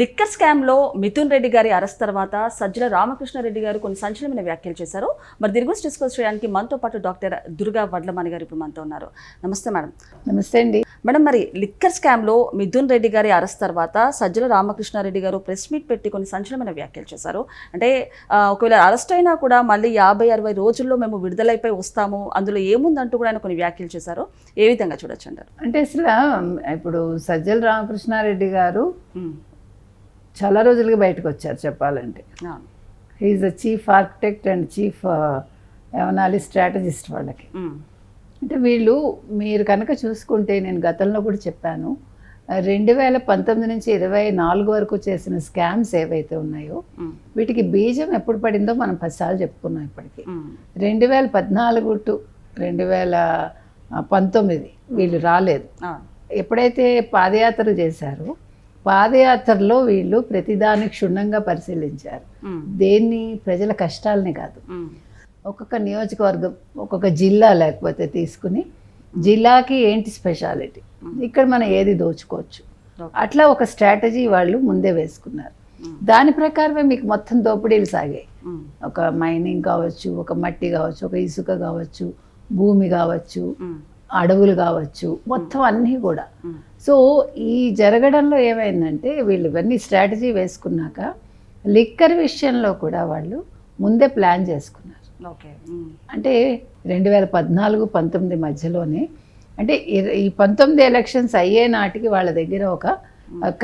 Liquor స్కామ్లో మిథున్ రెడ్డి గారి arrest తర్వాత సజ్జల రామకృష్ణారెడ్డి గారు కొన్ని సంచలనమైన వ్యాఖ్యలు చేశారు. మరి దీని గురించి డిస్కస్ చేయడానికి మనతో పాటు డాక్టర్ దుర్గా వడ్లమణి గారు ఇప్పుడు మనతో ఉన్నారు. నమస్తే మేడం. నమస్తే అండి. మేడం మరి లిక్కర్ స్కామ్లో మిథున్ రెడ్డి గారి అరెస్ట్ తర్వాత సజ్జల రామకృష్ణారెడ్డి గారు ప్రెస్ మీట్ పెట్టి కొన్ని సంచలనమైన వ్యాఖ్యలు చేశారు. అంటే ఒకవేళ అరెస్ట్ అయినా కూడా మళ్ళీ యాభై అరవై రోజుల్లో మేము విడుదలైపోయి వస్తాము అందులో ఏముందంటూ కూడా ఆయన కొన్ని వ్యాఖ్యలు చేశారు. ఏ విధంగా చూడొచ్చు అంటారు? అంటే అసలు ఇప్పుడు సజ్జల రామకృష్ణారెడ్డి గారు చాలా రోజులుగా బయటకు వచ్చారు చెప్పాలంటే. He is the chief architect and chief ఏమనాలి స్ట్రాటజిస్ట్ వాళ్ళకి. అంటే వీళ్ళు మీరు కనుక చూసుకుంటే నేను గతంలో కూడా చెప్పాను రెండు వేల పంతొమ్మిది నుంచి ఇరవై నాలుగు వరకు చేసిన స్కామ్స్ ఏవైతే ఉన్నాయో వీటికి బీజం ఎప్పుడు పడిందో మనం పదిసార్లు చెప్పుకున్నాం ఇప్పటికి. రెండు వేల పద్నాలుగు టు రెండు వేల పంతొమ్మిది వీళ్ళు రాలేదు. ఎప్పుడైతే పాదయాత్ర చేశారో పాదయాత్రలో వీళ్ళు ప్రతిదాన్ని క్షుణ్ణంగా పరిశీలించారు. దేన్ని? ప్రజల కష్టాలని కాదు. ఒక్కొక్క నియోజకవర్గం ఒక్కొక్క జిల్లా లేకపోతే తీసుకుని జిల్లాకి ఏంటి స్పెషాలిటీ? ఇక్కడ మనం ఏది దోచుకోవచ్చు. అట్లా ఒక స్ట్రాటజీ వాళ్ళు ముందే వేసుకున్నారు. దాని ప్రకారమే మీకు మొత్తం దోపిడీలు సాగాయి. ఒక మైనింగ్ కావచ్చు ఒక మట్టి కావచ్చు ఒక ఇసుక కావచ్చు భూమి కావచ్చు. అడవులు కావచ్చు మొత్తం అన్నీ కూడా. సో ఈ జరగడంలో ఏమైందంటే వీళ్ళు ఇవన్నీ స్ట్రాటజీ వేసుకున్నాక లిక్కర్ విషయంలో కూడా వాళ్ళు ముందే ప్లాన్ చేసుకున్నారు. ఓకే అంటే రెండు వేల పద్నాలుగు పంతొమ్మిది మధ్యలోనే అంటే ఈ పంతొమ్మిది ఎలక్షన్స్ అయ్యే నాటికి వాళ్ళ దగ్గర ఒక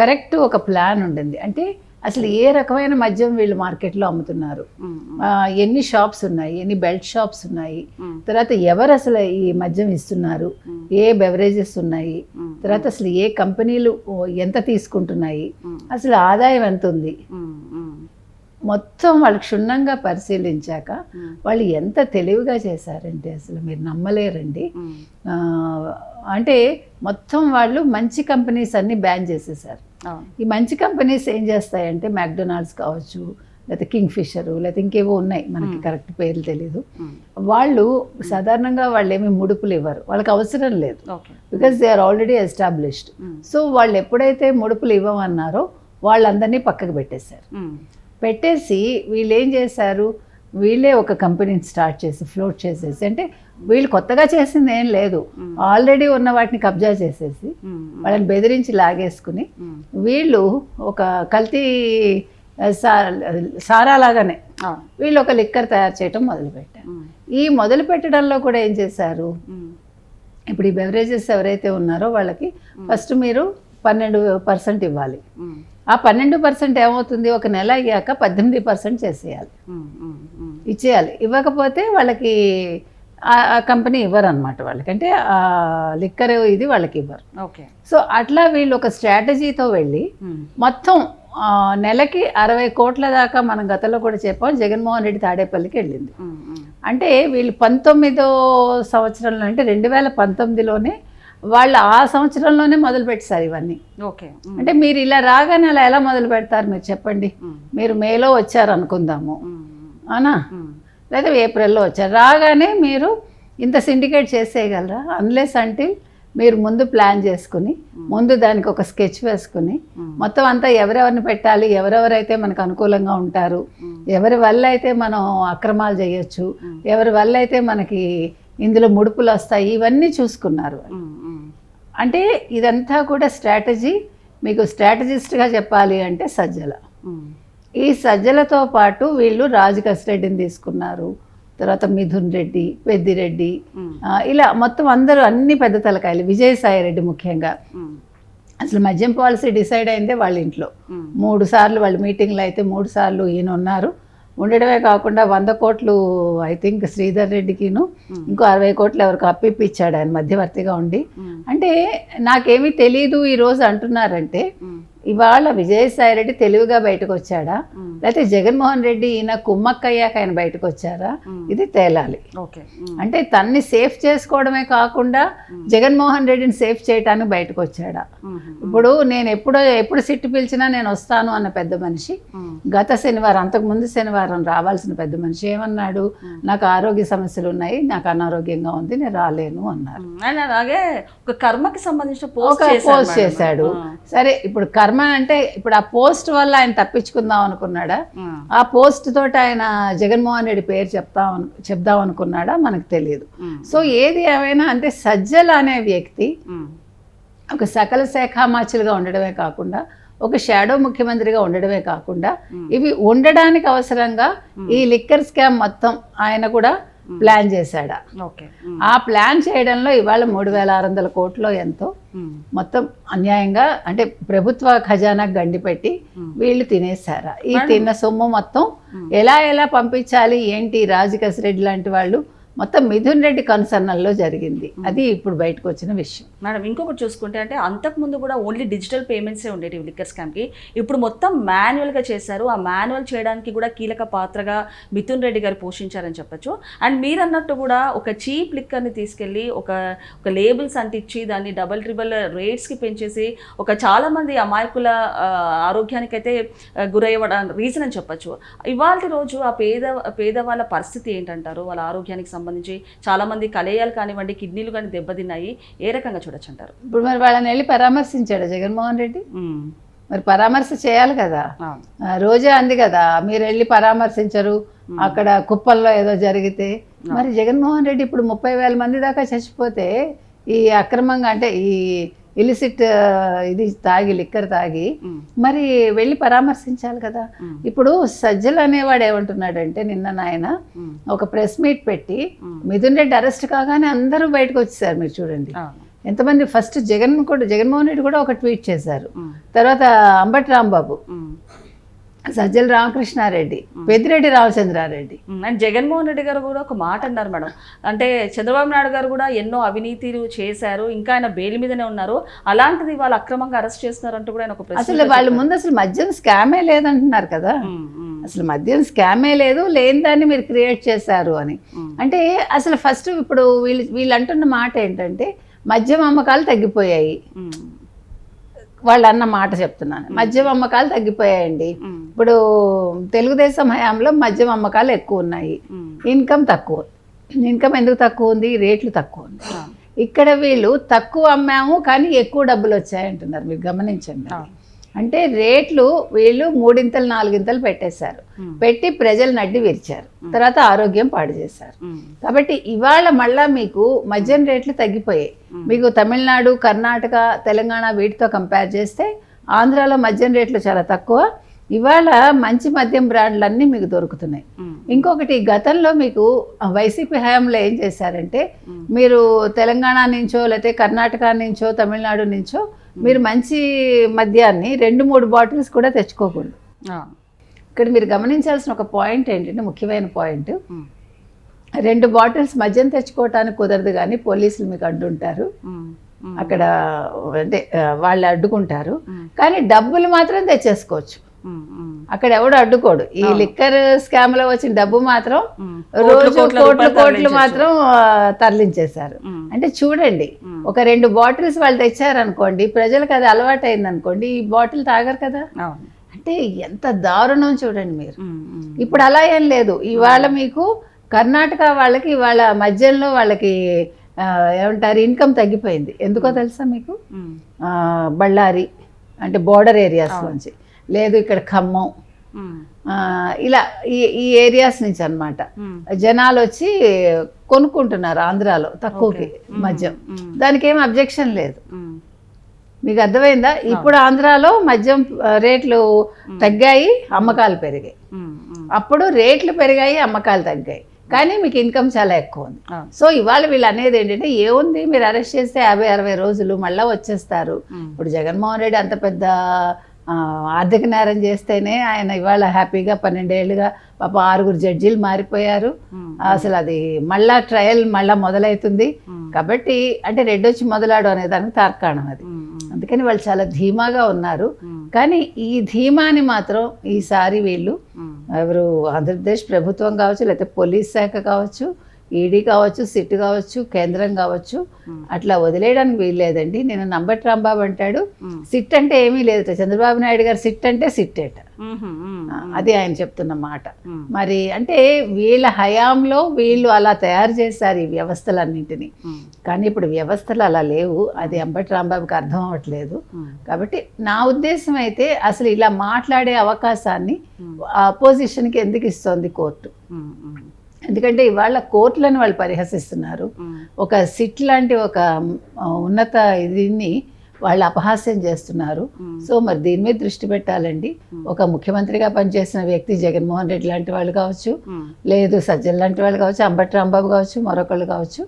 కరెక్ట్ ఒక ప్లాన్ ఉండింది. అంటే అసలు ఏ రకమైన మద్యం వీళ్ళు మార్కెట్లో అమ్ముతున్నారు? ఎన్ని షాప్స్ ఉన్నాయి? ఎన్ని బెల్ట్ షాప్స్ ఉన్నాయి? తర్వాత ఎవరు అసలు ఈ మద్యం ఇస్తున్నారు? ఏ బెవరేజెస్ ఉన్నాయి? తర్వాత అసలు ఏ కంపెనీలు ఎంత తీసుకుంటున్నాయి? అసలు ఆదాయం ఎంత ఉంది? మొత్తం వాళ్ళు క్షుణ్ణంగా పరిశీలించాక వాళ్ళు ఎంత తెలివిగా చేశారంటే అసలు మీరు నమ్మలేరండి. అంటే మొత్తం వాళ్ళు మంచి కంపెనీస్ అన్ని బ్యాన్ చేసేసారు. ఈ మంచి కంపెనీస్ ఏం చేస్తాయంటే మ్యాక్డొనాల్డ్స్ కావచ్చు లేకపోతే కింగ్ ఫిషరు లేకపోతే ఇంకేవో ఉన్నాయి మనకి కరెక్ట్ పేర్లు తెలీదు. వాళ్ళు సాధారణంగా వాళ్ళు ఏమి ముడుపులు ఇవ్వరు. వాళ్ళకి అవసరం లేదు. Because they are already established so వాళ్ళు ఎప్పుడైతే ముడుపులు ఇవ్వమన్నారో వాళ్ళందరినీ పక్కకు పెట్టేశారు. పెట్టేసి వీళ్ళు ఏం చేశారు? వీళ్ళే ఒక కంపెనీని స్టార్ట్ చేసి ఫ్లోట్ చేసేసి అంటే వీళ్ళు కొత్తగా చేసింది ఏం లేదు. ఆల్రెడీ ఉన్న వాటిని కబ్జా చేసేసి వాళ్ళని బెదిరించి లాగేసుకుని వీళ్ళు ఒక కల్తీ సారా లాగానే. వీళ్ళు ఒక లిక్కర్ తయారు చేయటం మొదలుపెట్టారు. ఈ మొదలు పెట్టడంలో కూడా ఏం చేశారు? ఇప్పుడు ఈ బెవరేజెస్ ఎవరైతే ఉన్నారో వాళ్ళకి ఫస్ట్ మీరు పన్నెండు పర్సెంట్ ఇవ్వాలి. ఆ పన్నెండు పర్సెంట్ ఏమవుతుంది? ఒక నెల అయ్యాక పద్దెనిమిది పర్సెంట్ చేసేయాలి. ఇచ్చేయాలి. ఇవ్వకపోతే వాళ్ళకి ఆ- కంపెనీ ఇవ్వరు అనమాట వాళ్ళకి. అంటే ఆ లిక్కర్ ఇది వాళ్ళకి ఇవ్వరు. ఓకే. సో అట్లా వీళ్ళు ఒక స్ట్రాటజీతో వెళ్ళి మొత్తం నెలకి అరవై కోట్ల దాకా మనం గతంలో కూడా చెప్పాం జగన్మోహన్ రెడ్డి తాడేపల్లికి వెళ్ళింది. అంటే వీళ్ళు పంతొమ్మిదో సంవత్సరంలో అంటే రెండు వేల పంతొమ్మిదిలోనే వాళ్ళు ఆ సంవత్సరంలోనే మొదలు పెట్టారు ఇవన్నీ. ఓకే. అంటే మీరు ఇలా రాగానే అలా ఎలా మొదలు పెడతారు మీరు చెప్పండి. మీరు మేలో వచ్చారు అనుకుందాము అవునా? లేదా ఏప్రిల్లో వచ్చారు. రాగానే మీరు ఇంత సిండికేట్ చేసేయగలరా? అన్లెస్ అంటే మీరు ముందు ప్లాన్ చేసుకుని ముందు దానికి ఒక స్కెచ్ వేసుకుని మొత్తం అంతా ఎవరెవరిని పెట్టాలి? ఎవరెవరైతే మనకు అనుకూలంగా ఉంటారు? ఎవరి వల్ల అయితే మనం అక్రమాలు చేయొచ్చు. ఎవరి వల్ల అయితే మనకి ఇందులో ముడుపులు వస్తాయి? ఇవన్నీ చూసుకున్నారు అంటే ఇదంతా కూడా స్ట్రాటజీ. మీకు స్ట్రాటజిస్ట్గా చెప్పాలి అంటే సజ్జల. ఈ సజ్జలతో పాటు వీళ్ళు రాజు కసిరెడ్డిని తీసుకున్నారు. తర్వాత మిథున్ రెడ్డి పెద్దిరెడ్డి ఇలా మొత్తం అందరూ అన్ని పెద్ద తలకాయలు. విజయసాయి రెడ్డి ముఖ్యంగా. అసలు మద్యం పాలసీ డిసైడ్ అయిందే వాళ్ళ ఇంట్లో. మూడు సార్లు వాళ్ళ మీటింగ్లో అయితే మూడు సార్లు ఈయన ఉన్నారు. ఉండడమే కాకుండా వంద కోట్లు ఐ థింక్ శ్రీధర్ రెడ్డికిను ఇంకో అరవై కోట్లు ఎవరికి అప్పిప్పించాడు ఆయన మధ్యవర్తిగా ఉండి. అంటే నాకేమీ తెలియదు ఈరోజు అంటున్నారంటే ఇవాళ విజయసాయి రెడ్డి తెలివిగా బయటకు వచ్చాడా లేకపోతే జగన్మోహన్ రెడ్డి ఈయన కుమ్మక్కయ్యాక ఆయన బయటకు వచ్చారా ఇది తేలాలి. అంటే తన్ని సేఫ్ చేసుకోవడమే కాకుండా జగన్మోహన్ రెడ్డిని సేఫ్ చేయడానికి బయటకు వచ్చాడా ఇప్పుడు నేను ఎప్పుడో ఎప్పుడు సిట్టు పిలిచినా నేను వస్తాను అన్న పెద్ద మనిషి. గత శనివారం అంతకుముందు శనివారం రావాల్సిన పెద్ద మనిషి ఏమన్నాడు? నాకు ఆరోగ్య సమస్యలు ఉన్నాయి నాకు అనారోగ్యంగా ఉంది నేను రాలేను అన్నారు. అలాగే ఒక కర్మకి సంబంధించిన పోస్ట్. చేశాడు సరే ఇప్పుడు కర్మ కర్మ అంటే ఇప్పుడు ఆ పోస్ట్ వల్ల ఆయన తప్పించుకుందాం అనుకున్నాడా? ఆ. పోస్ట్ తోటి ఆయన జగన్మోహన్ రెడ్డి పేరు చెప్తాం చెప్దాం అనుకున్నాడా? మనకు తెలియదు సో ఏది ఏమైనా అంటే సజ్జల అనే వ్యక్తి ఒక సకల శాఖామాచులుగా ఉండడమే కాకుండా ఒక షాడో ముఖ్యమంత్రిగా ఉండడమే కాకుండా ఇవి ఉండడానికి అవసరంగా ఈ లిక్కర్ స్కామ్ మొత్తం ఆయన కూడా ప్లాన్ చేశాడా? ఆ ప్లాన్ చేయడంలో ఇవాళ మూడు వేల ఆరు వందల కోట్లో ఎంతో. మొత్తం అన్యాయంగా అంటే ప్రభుత్వ ఖజానా గండిపెట్టి వీళ్ళు తినేసారా ఈ తిన్న సొమ్ము మొత్తం ఎలా ఎలా పంపించాలి? ఏంటి రాజకస్ రెడ్డి లాంటి వాళ్ళు? మొత్తం మిథున్ రెడ్డి కన్సర్నల్లో జరిగింది. అది ఇప్పుడు బయటకు వచ్చిన విషయం. మేడం ఇంకొకటి చూసుకుంటే అంటే అంతకుముందు కూడా ఓన్లీ డిజిటల్ పేమెంట్సే ఉండేవి లిక్కర్ స్కామ్కి ఇప్పుడు మొత్తం మాన్యువల్గా చేశారు. ఆ మాన్యువల్ చేయడానికి కూడా కీలక పాత్రగా మిథున్ రెడ్డి గారు పోషించారని చెప్పొచ్చు. అండ్ మీరు అన్నట్టు కూడా ఒక చీప్ లిక్కర్ని తీసుకెళ్ళి ఒక ఒక లేబుల్స్ అంటించి దాన్ని డబల్ ట్రిబల్ రేట్స్కి పెంచేసి ఒక చాలామంది అమాయకుల ఆరోగ్యానికైతే ఆ, గురయ్యవడం రీజన్ అని చెప్పొచ్చు. ఇవాళ రోజు ఆ పేద పేదవాళ్ళ పరిస్థితి ఏంటంటారు? వాళ్ళ ఆరోగ్యానికి సంబంధించి చాలామంది కలేయాలు కానివ్వండి కిడ్నీలు కానీ దెబ్బతిన్నాయి. ఏ రకంగా చూడొచ్చు అంటారు ఇప్పుడు మరి వాళ్ళని వెళ్ళి పరామర్శించాడు జగన్మోహన్ రెడ్డి. మరి పరామర్శ చేయాలి కదా. రోజే అంది కదా మీరు వెళ్ళి పరామర్శించరు. అక్కడ కుప్పల్లో ఏదో జరిగితే. మరి జగన్మోహన్ రెడ్డి ఇప్పుడు ముప్పై వేల మంది దాకా చచ్చిపోతే ఈ అక్రమంగా అంటే ఈ ఇలిసిట్ ఇది తాగి లిక్కర్ తాగి మరి వెళ్ళి పరామర్శించాలి కదా. ఇప్పుడు సజ్జలు అనేవాడు ఏమంటున్నాడంటే నిన్న నాయన ఒక ప్రెస్ మీట్ పెట్టి. మిథున్ రెడ్డి అరెస్ట్ కాగానే అందరూ బయటకు వచ్చేసారు మీరు చూడండి. ఎంతమంది ఫస్ట్ జగన్ కూడా జగన్మోహన్ రెడ్డి కూడా ఒక ట్వీట్ చేశారు. తర్వాత అంబటి రాంబాబు. సజ్జల రామకృష్ణారెడ్డి పెద్దిరెడ్డి రామచంద్రారెడ్డి. అండ్ జగన్మోహన్ రెడ్డి గారు కూడా ఒక మాట అన్నారు మేడం. అంటే చంద్రబాబు నాయుడు గారు కూడా ఎన్నో అవినీతిలు చేశారు ఇంకా ఆయన బెయిల్ మీదనే ఉన్నారు. అలాంటిది వాళ్ళు అక్రమంగా అరెస్ట్ చేస్తున్నారు అంటూ కూడా ఆయన ఒక ప్రశ్న అసలు వాళ్ళ ముందు అసలు మద్యం స్కామే లేదంటున్నారు కదా. అసలు మద్యం స్కామే లేదు లేని దాన్ని మీరు క్రియేట్ చేశారు అని. అంటే అసలు ఫస్ట్ ఇప్పుడు వీళ్ళు వీళ్ళు అంటున్న మాట ఏంటంటే మద్యం అమ్మకాలు తగ్గిపోయాయి. వాళ్ళు అన్న మాట చెప్తున్నాను. మద్యం అమ్మకాలు తగ్గిపోయాయండి. ఇప్పుడు తెలుగుదేశం హయాంలో మద్యం అమ్మకాలు ఎక్కువ ఉన్నాయి. ఇన్కమ్ తక్కువ. ఇన్కమ్ ఎందుకు తక్కువ ఉంది? రేట్లు తక్కువ ఉంది. ఇక్కడ వీళ్ళు తక్కువ అమ్మాము కానీ ఎక్కువ డబ్బులు వచ్చాయంటున్నారు. మీరు గమనించండి. అంటే రేట్లు వీళ్ళు మూడింతలు నాలుగింతలు పెట్టేశారు. పెట్టి ప్రజలు నడ్డి విరిచారు. తర్వాత ఆరోగ్యం పాడు చేశారు. కాబట్టి ఇవాళ మళ్ళా మీకు మద్యం రేట్లు తగ్గిపోయాయి. మీకు తమిళనాడు కర్ణాటక తెలంగాణ వీటితో కంపేర్ చేస్తే ఆంధ్రాలో మద్యం రేట్లు చాలా తక్కువ. ఇవాళ మంచి మద్యం బ్రాండ్లన్నీ మీకు దొరుకుతున్నాయి. ఇంకొకటి గతంలో మీకు వైసీపీ హయాంలో ఏం చేశారంటే మీరు తెలంగాణ నుంచో లేకపోతే కర్ణాటక నుంచో తమిళనాడు నుంచో మీరు మంచి మద్యాన్ని రెండు మూడు బాటిల్స్ కూడా తెచ్చుకోకూడదు. ఇక్కడ మీరు గమనించాల్సిన ఒక పాయింట్ ఏంటంటే ముఖ్యమైన పాయింట్ రెండు బాటిల్స్ మద్యం తెచ్చుకోవటానికి కుదరదు కానీ పోలీసులు మీకు అడ్డుంటారు. అక్కడ అంటే వాళ్ళు అడ్డుకుంటారు. కానీ డబ్బులు మాత్రం తెచ్చేసుకోవచ్చు. అక్కడ ఎవడు అడ్డుకోడు. ఈ లిక్కర్ స్కామ్లో వచ్చిన డబ్బు మాత్రం. రోజు కోట్ల కోట్లు మాత్రం తరలించేశారు. అంటే చూడండి. ఒక రెండు బాటిల్స్ వాళ్ళు తెచ్చారనుకోండి ప్రజలకు అది అలవాటు అయిందనుకోండి ఈ బాటిల్ తాగరు కదా? అంటే ఎంత దారుణం చూడండి మీరు. ఇప్పుడు అలా ఏం లేదు. ఇవాళ మీకు కర్ణాటక వాళ్ళకి ఇవాళ మధ్యలో వాళ్ళకి ఏమంటారు ఇన్కమ్ తగ్గిపోయింది. ఎందుకో తెలుసా మీకు? బళ్ళారి అంటే బోర్డర్ ఏరియాస్ నుంచి లేదు ఇక్కడ ఖమ్మం. ఇలా ఈ ఈ ఏరియాస్ నుంచి అన్నమాట. ఉమ్, జనాలు వచ్చి కొనుక్కుంటున్నారు ఆంధ్రాలో తక్కువకి మద్యం. దానికి ఏం అబ్జెక్షన్ లేదు మీకు అర్థమైందా? ఇప్పుడు ఆంధ్రాలో మద్యం రేట్లు తగ్గాయి అమ్మకాలు పెరిగాయి. అప్పుడు రేట్లు పెరిగాయి అమ్మకాలు తగ్గాయి. కానీ మీకు ఇన్కమ్ చాలా ఎక్కువ ఉంది. సో ఇవాళ వీళ్ళు అనేది ఏంటంటే ఏముంది మీరు అరెస్ట్ చేస్తే యాభై అరవై రోజులు మళ్ళీ వచ్చేస్తారు. ఇప్పుడు జగన్మోహన్ రెడ్డి అంత పెద్ద ఆర్థిక నేరం చేస్తేనే ఆయన ఇవాళ హ్యాపీగా పన్నెండేళ్ళుగా పాప ఆరుగురు జడ్జీలు మారిపోయారు. అసలు అది మళ్ళా ట్రయల్ మళ్ళా మొదలవుతుంది. కాబట్టి అంటే రెడ్డొచ్చి మొదలాడు అనే దానికి తార్కాణం అది. అందుకని వాళ్ళు చాలా ధీమాగా ఉన్నారు. కానీ ఈ ధీమాని మాత్రం ఈసారి వీళ్ళు ఎవరు ఆంధ్రప్రదేశ్ ప్రభుత్వం కావచ్చు లేకపోతే పోలీస్ శాఖ కావచ్చు ఈడీ కావచ్చు సిట్ కావచ్చు కేంద్రం కావచ్చు అట్లా వదిలేయడానికి వీల్లేదండి. నేను నంబటి రాంబాబు అంటాడు. సిట్ అంటే ఏమీ లేదు చంద్రబాబు నాయుడు గారు సిట్ అంటే సిట్టేట. మ్మ్, మ్మ్, అది ఆయన చెప్తున్న మాట. మరి అంటే వీళ్ళ హయాంలో వీళ్ళు అలా తయారు చేశారు ఈ వ్యవస్థలన్నింటినీ. కానీ ఇప్పుడు వ్యవస్థలు అలా లేవు. అది అంబటి రాంబాబుకి అర్థం అవ్వట్లేదు. కాబట్టి నా ఉద్దేశం అయితే అసలు ఇలా మాట్లాడే అవకాశాన్ని మ్మ్. అపోజిషన్కి ఎందుకు ఇస్తోంది కోర్టు? ఎందుకంటే ఇవాళ కోర్టులను వాళ్ళు పరిహసిస్తున్నారు. ఒక సిట్ లాంటి ఒక ఉన్నత దీన్ని వాళ్ళు అపహాస్యం చేస్తున్నారు. సో మరి దీని మీద దృష్టి పెట్టాలండి ఒక ముఖ్యమంత్రిగా పనిచేసిన వ్యక్తి జగన్మోహన్ రెడ్డి లాంటి వాళ్ళు కావచ్చు. లేదు సజ్జన్ లాంటి వాళ్ళు కావచ్చు అంబటి రాంబాబు కావచ్చు మరొకళ్ళు కావచ్చు.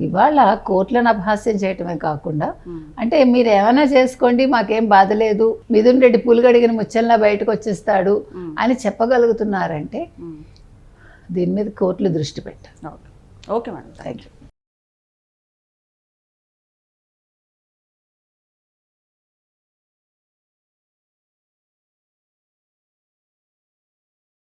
ఇవాళ కోర్టులను అపహాస్యం చేయటమే కాకుండా. అంటే మీరు ఏమైనా చేసుకోండి మాకేం బాధ లేదు మిథున్ రెడ్డి పులిగడిగిన ముచ్చల్లా బయటకు వచ్చేస్తాడు. అని చెప్పగలుగుతున్నారంటే. దీని మీద కోర్టులు దృష్టి పెట్టారు okay. Okay madam. Thank you